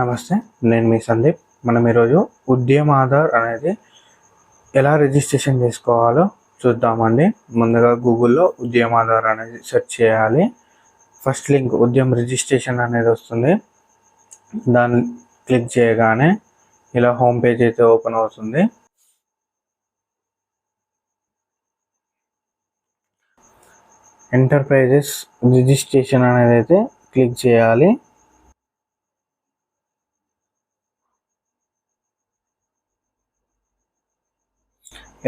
నమస్తే నేను మీ సందీప్. మనం ఈరోజు ఉద్యమ ఆధార్ అనేది ఎలా రిజిస్ట్రేషన్ చేసుకోవాలో చూద్దామండి. ముందుగా గూగుల్లో ఉద్యమ ఆధార్ అనేది సెర్చ్ చేయాలి. ఫస్ట్ లింక్ ఉద్యమ రిజిస్ట్రేషన్ అనేది వస్తుంది. దాన్ని క్లిక్ చేయగానే ఇలా హోమ్ పేజ్ అయితే ఓపెన్ అవుతుంది. ఎంటర్ప్రైజెస్ రిజిస్ట్రేషన్ అనేది అయితే క్లిక్ చేయాలి.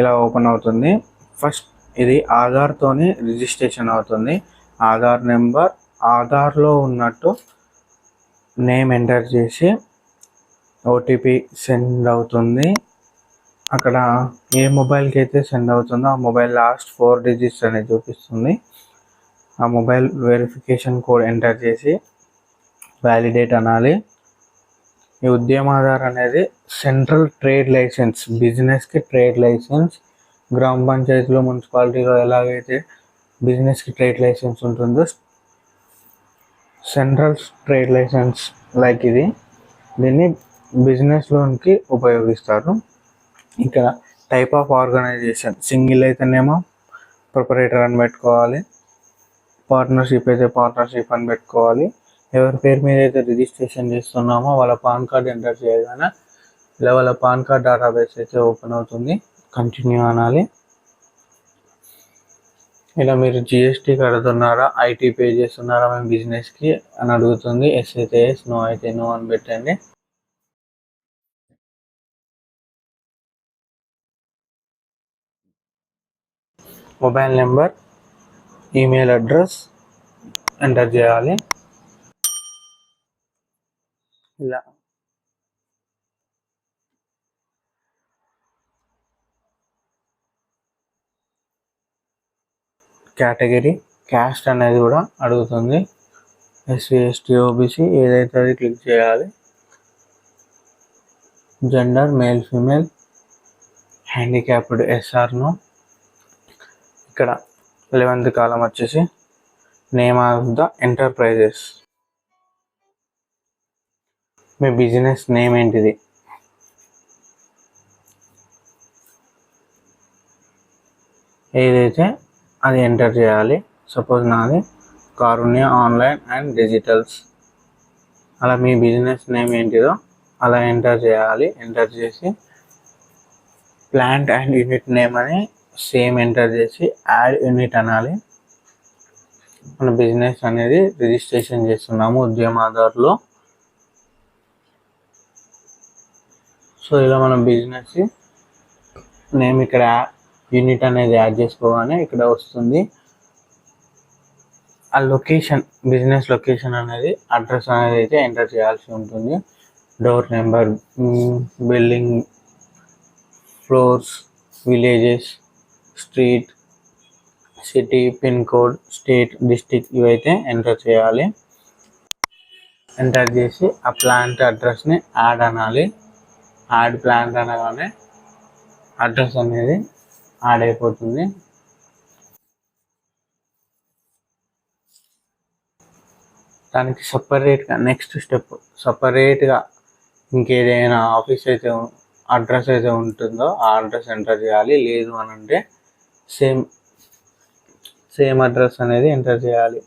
ఇలా ఓపెన్ అవుతుంది. ఫస్ట్ ఇది ఆధార్తోని రిజిస్ట్రేషన్ అవుతుంది. ఆధార్ నెంబర్ ఆధార్లో ఉన్నట్టు నేమ్ ఎంటర్ చేసి ఓటీపీ సెండ్ అవుతుంది. అక్కడ ఏ మొబైల్కి అయితే సెండ్ అవుతుందో ఆ మొబైల్ లాస్ట్ ఫోర్ డిజిట్స్ అనేది చూపిస్తుంది. ఆ మొబైల్ వెరిఫికేషన్ కోడ్ ఎంటర్ చేసి వ్యాలిడేట్ అనాలి. ఈ ఉద్యమ ఆధార్ అనేది సెంట్రల్ ట్రేడ్ లైసెన్స్ బిజినెస్కి ట్రేడ్ లైసెన్స్ గ్రామ పంచాయతీలో మున్సిపాలిటీలో ఎలాగైతే బిజినెస్కి ట్రేడ్ లైసెన్స్ ఉంటుందో సెంట్రల్ ట్రేడ్ లైసెన్స్ లైక్ ఇది. దీన్ని బిజినెస్ లోన్కి ఉపయోగిస్తారు. ఇక్కడ టైప్ ఆఫ్ ఆర్గనైజేషన్ సింగిల్ అయితేనేమో ప్రొపరేటర్ అని పెట్టుకోవాలి పార్ట్నర్షిప్ అయితే పార్ట్నర్షిప్ అని పెట్టుకోవాలి. ఎవరి పేరు మీద అయితే రిజిస్ట్రేషన్ చేస్తున్నామో వాళ్ళ పాన్ కార్డ్ ఎంటర్ చేయగానే ఇలా వాళ్ళ పాన్ కార్డ్ డేటాబేస్ అయితే ఓపెన్ అవుతుంది. కంటిన్యూ అనాలి. ఇలా మీరు జిఎస్టీ కడుతున్నారా ఐటీ పే చేస్తున్నారా మేము బిజినెస్కి అని అడుగుతుంది. ఎస్ అయితే ఎస్ నో అయితే నో అని పెట్టండి. Mobile number email address enter చేయాలి. ఇలా. కేటగిరీ. క్యాస్ట్ అనేది కూడా అడుగుతుంది. ఎస్సీ ఎస్టీ ఓబీసీ ఏదైతే అది క్లిక్ చేయాలి. జెండర్ మేల్ ఫీమేల్ హ్యాండిక్యాప్డ్ ఎస్ఆర్ను ఇక్కడ లెవెంత్ కాలం వచ్చేసి నేమ్ ఆఫ్ ద ఎంటర్ప్రైజెస్ మీ బిజినెస్ నేమ్ ఏంటిది? ఏదైతే అది ఎంటర్ చేయాలి. సపోజ్ నాది కారుణ్య ఆన్లైన్ అండ్ డిజిటల్స్. అలా మీ బిజినెస్ నేమ్ ఏంటిదో అలా ఎంటర్ చేయాలి. ఎంటర్ చేసి ప్లాంట్ అండ్ యూనిట్ నేమ్ అని సేమ్ ఎంటర్ చేసి యాడ్ యూనిట్ అనాలి. మన బిజినెస్ అనేది రిజిస్ట్రేషన్ చేస్తున్నాము ఉద్యమ ఆధార్లో సో ఇలా మన బిజినెస్ నేమ్ ఇక్కడ యూనిట్ అనేది యాడ్ చేసుకోగానే ఇక్కడ వస్తుంది. ఆ లొకేషన్ బిజినెస్ లొకేషన్ అనేది అడ్రస్ అనేది అయితే ఎంటర్ చేయాల్సి ఉంటుంది. Door number building floors villages street city pin code state district ఇవైతే ఎంటర్ చేయాలి. ఎంటర్ చేసి ఆ ప్లాంట్ అడ్రస్ని యాడ్ అనాలి. యాడ్ ప్లాంట్ అనగానే అడ్రస్ అనేది యాడ్ అయిపోతుంది. దానికి సపరేట్గా నెక్స్ట్ స్టెప్ సపరేట్గా ఇంకేదైనా ఆఫీస్ అయితే అడ్రస్ అయితే ఉంటుందో ఆ అడ్రస్ ఎంటర్ చేయాలి. లేదు అని అంటే సేమ్ సేమ్ అడ్రస్ అనేది ఎంటర్ చేయాలి.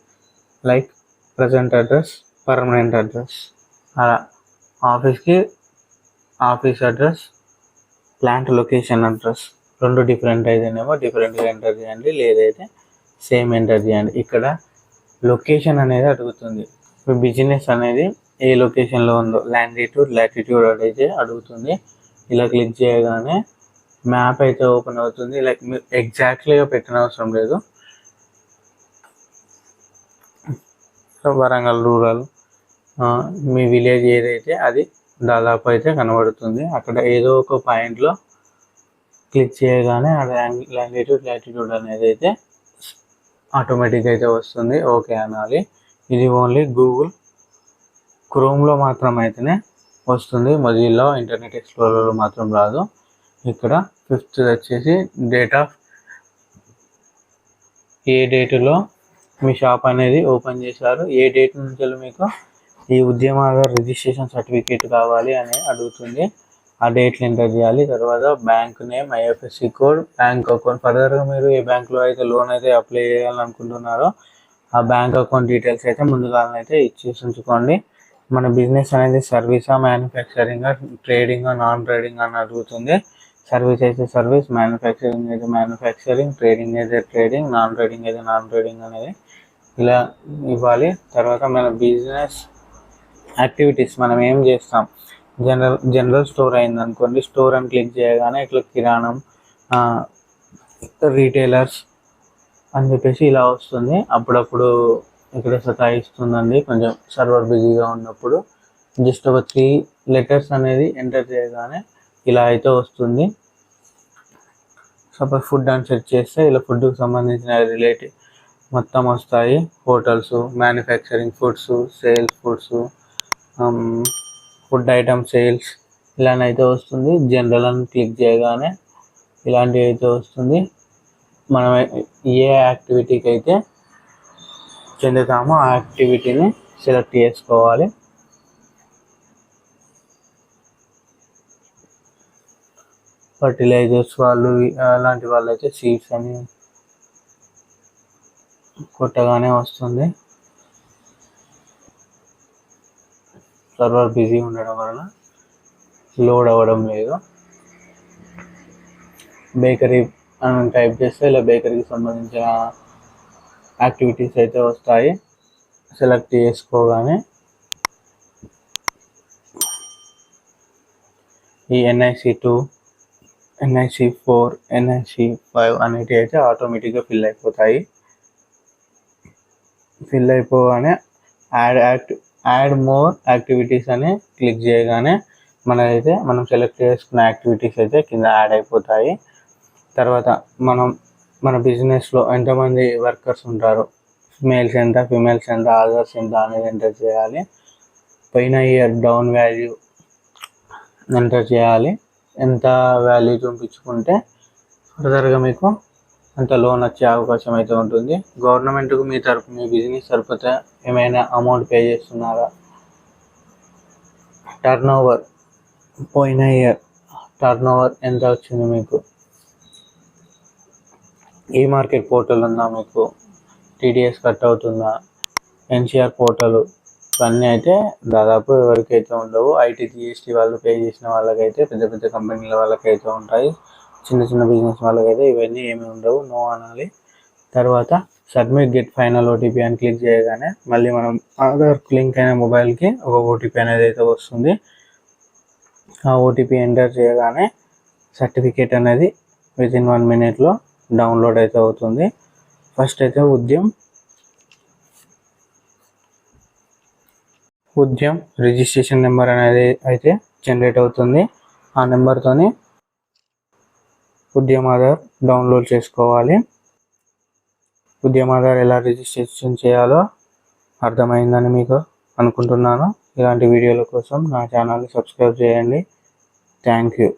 Like present address permanent address అలా ఆఫీస్కి office address plant location address రెండు డిఫరెంట్ అయితేనేమో డిఫరెంట్గా ఎంటర్ చేయండి లేదైతే సేమ్ ఎంటర్ చేయండి. ఇక్కడ లొకేషన్ అనేది అడుగుతుంది. మీ బిజినెస్ అనేది ఏ లొకేషన్లో ఉందో ల్యాండిట్యూడ్ లాటిట్యూడ్ అయితే అడుగుతుంది. ఇలా క్లిక్ చేయగానే మ్యాప్ అయితే ఓపెన్ అవుతుంది. లైక్ మీరు ఎగ్జాక్ట్లీగా పెట్టిన అవసరం లేదు. వరంగల్ రూరల్ మీ విలేజ్ ఏదైతే అది దాదాపు అయితే కనబడుతుంది. అక్కడ ఏదో ఒక పాయింట్లో క్లిక్ చేయగానే ఆ లాంగిట్యూడ్ లాటిట్యూడ్ అనేది అయితే ఆటోమేటిక్గా అయితే వస్తుంది. ఓకే అనాలి. ఇది ఓన్లీ గూగుల్ క్రోమ్లో మాత్రం అయితేనే వస్తుంది. మొజిల్లో ఇంటర్నెట్ ఎక్స్ప్లోరర్లో మాత్రం రాదు. ఇక్కడ ఫిఫ్త్ వచ్చేసి డేట్ ఆఫ్ ఏ డేటులో మీ షాప్ అనేది ఓపెన్ చేశారు. ఏ డేట్ నుంచి మీకు ఈ ఉద్యమాల రిజిస్ట్రేషన్ సర్టిఫికేట్ కావాలి అని అడుగుతుంది. ఆ డేట్లు ఎంటర్ చేయాలి. తర్వాత bank name IFSC code bank account. ఫర్దర్గా మీరు ఏ బ్యాంక్లో అయితే లోన్ అయితే అప్లై చేయాలనుకుంటున్నారో ఆ బ్యాంక్ అకౌంట్ డీటెయిల్స్ అయితే ముందుగానే అయితే ఇచ్చేసి ఉంచుకోండి. మన బిజినెస్ అనేది సర్వీసా మ్యానుఫ్యాక్చరింగ్ ట్రేడింగ్ నాన్ ట్రేడింగ్ అని అడుగుతుంది. సర్వీస్ అయితే సర్వీస్ మ్యానుఫ్యాక్చరింగ్ అయితే మ్యానుఫ్యాక్చరింగ్ ట్రేడింగ్ అయితే ట్రేడింగ్ నాన్ ట్రేడింగ్ అయితే నాన్ ట్రేడింగ్ అనేది ఇలా ఇవ్వాలి. తర్వాత మన బిజినెస్ యాక్టివిటీస్ మనం ఏం చేస్తాం? జనరల్ జనరల్ స్టోర్ అయింది అనుకోండి స్టోర్ అని క్లిక్ చేయగానే ఇట్లా కిరాణం రీటైలర్స్ అని చెప్పేసి ఇలా వస్తుంది. అప్పుడప్పుడు ఇక్కడ సతాయిస్తుందండి. కొంచెం సర్వర్ బిజీగా ఉన్నప్పుడు జస్ట్ ఒక త్రీ లెటర్స్ అనేది ఎంటర్ చేయగానే ఇలా అయితే వస్తుంది. సపోజ్ ఫుడ్ అని సెర్చ్ చేస్తే ఇలా ఫుడ్కి సంబంధించిన రిలేటివ్ మొత్తం వస్తాయి. Hotels manufacturing foods sales foods food item sales ఇలానైతే వస్తుంది. జనరల్ అని క్లిక్ చేయగానే ఇలాంటివి అయితే వస్తుంది. మనం ఏ యాక్టివిటీకి అయితే చెందుతామో ఆ యాక్టివిటీని సెలెక్ట్ చేసుకోవాలి. ఫర్టిలైజర్స్ వాళ్ళు అలాంటి వాళ్ళు అయితే సీడ్స్ అని కొట్టగానే వస్తుంది. సర్వర్ బిజీ ఉండడం వలన లోడ్ అవ్వడం లేదు. బేకరీ అని టైప్ చేస్తే ఇలా బేకరీకి సంబంధించిన యాక్టివిటీస్ అయితే వస్తాయి. సెలెక్ట్ చేసుకోగానే ఈ NIC two NIC four NIC five అనేటివి అయితే ఆటోమేటిక్గా ఫిల్ అయిపోతాయి. ఫిల్ అయిపోగానే add act add more activities అని క్లిక్ చేయగానే మనదైతే మనం సెలెక్ట్ చేసుకున్న యాక్టివిటీస్ అయితే కింద యాడ్ అయిపోతాయి. తర్వాత మనం మన బిజినెస్లో ఎంతమంది వర్కర్స్ ఉంటారు? మేల్స్ ఎంత ఫిమేల్స్ ఎంత ఆదర్స్ ఎంత అనేది ఎంటర్ చేయాలి. పైన ఇయర్ డౌన్ వాల్యూ ఎంటర్ చేయాలి. ఎంత వాల్యూ చూపించుకుంటే ఫర్దర్గా మీకు అంత లోన్ వచ్చే అవకాశం అయితే ఉంటుంది. గవర్నమెంట్కు మీ తరపు మీ బిజినెస్ సరిపోతే ఏమైనా అమౌంట్ పే చేస్తున్నారా? టర్న్ ఓవర్ పోయిన ఇయర్ టర్న్ ఓవర్ ఎంత వచ్చింది మీకు? ఈ మార్కెట్ పోర్టల్ ఉందా మీకు? టీడీఎస్ కట్ అవుతుందా? ఎన్సీఆర్ పోర్టల్ ఇవన్నీ అయితే దాదాపు ఎవరికైతే ఉండవు ఐటీ జిఎస్టీ వాళ్ళు పే చేసిన వాళ్ళకైతే పెద్ద పెద్ద కంపెనీల వాళ్ళకైతే ఉంటాయి. చిన్న చిన్న బిజినెస్ వాళ్ళకైతే ఇవన్నీ ఏమి ఉండవు నో అనాలి. తర్వాత సబ్మిట్ గెట్ ఫైనల్ ఓటీపీ అని క్లిక్ చేయగానే మళ్ళీ మనం ఆధార్ లింక్ అయిన మొబైల్కి ఒక ఓటీపీ అనేది అయితే వస్తుంది. ఆ ఓటీపీ ఎంటర్ చేయగానే సర్టిఫికేట్ అనేది విత్ ఇన్ వన్ మినిట్లో డౌన్లోడ్ అయితే అవుతుంది. ఫస్ట్ అయితే ఉద్యమ్. ఉద్యమ్ రిజిస్ట్రేషన్ నెంబర్ అనేది అయితే జనరేట్ అవుతుంది. ఆ నెంబర్తోనే ఉద్యమ ఆధార్? డౌన్లోడ్ చేసుకోవాలి. ఉద్యమ ఆధార్? ఎలా రిజిస్ట్రేషన్ చేయాలో అర్థమైందని మీకు అనుకుంటున్నాను. ఇలాంటి వీడియోల కోసం నా ఛానల్ని సబ్స్క్రైబ్ చేయండి. Thank you.